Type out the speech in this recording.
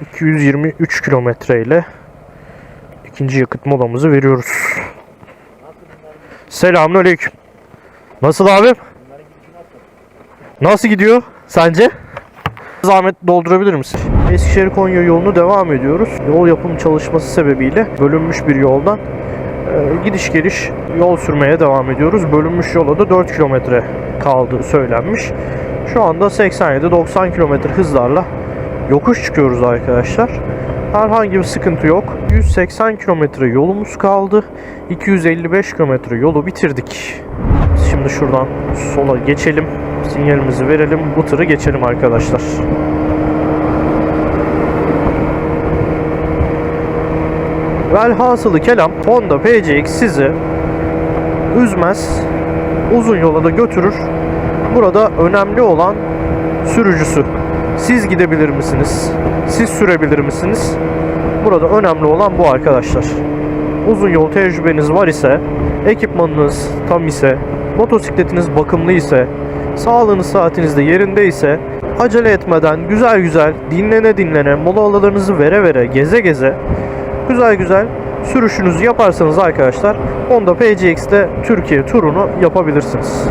223 kilometre ile ikinci yakıt molamızı veriyoruz. Selamünaleyküm. Nasıl abi? Nasıl gidiyor sence? Zahmet doldurabilir misin? Eskişehir Konya yolunu devam ediyoruz. Yol yapım çalışması sebebiyle bölünmüş bir yoldan e, gidiş geliş yol sürmeye devam ediyoruz. Bölünmüş yola da 4 kilometre kaldığı söylenmiş. Şu anda 87-90 kilometre hızlarla yokuş çıkıyoruz arkadaşlar. Herhangi bir sıkıntı yok. 180 kilometre yolumuz kaldı. 255 kilometre yolu bitirdik. Şimdi şuradan sola geçelim. Sinyalimizi verelim. Bu tırı geçelim arkadaşlar. Velhasılı kelam Honda PCX sizi üzmez. Uzun yola da götürür. Burada önemli olan sürücüsü. Siz gidebilir misiniz? Siz sürebilir misiniz? Burada önemli olan bu arkadaşlar. Uzun yol tecrübeniz var ise, ekipmanınız tam ise, motosikletiniz bakımlı ise, sağlığınız saatiniz de yerinde ise acele etmeden güzel güzel dinlene dinlene molalarınızı vere vere geze geze güzel güzel sürüşünüzü yaparsanız arkadaşlar Honda PCX'te Türkiye turunu yapabilirsiniz.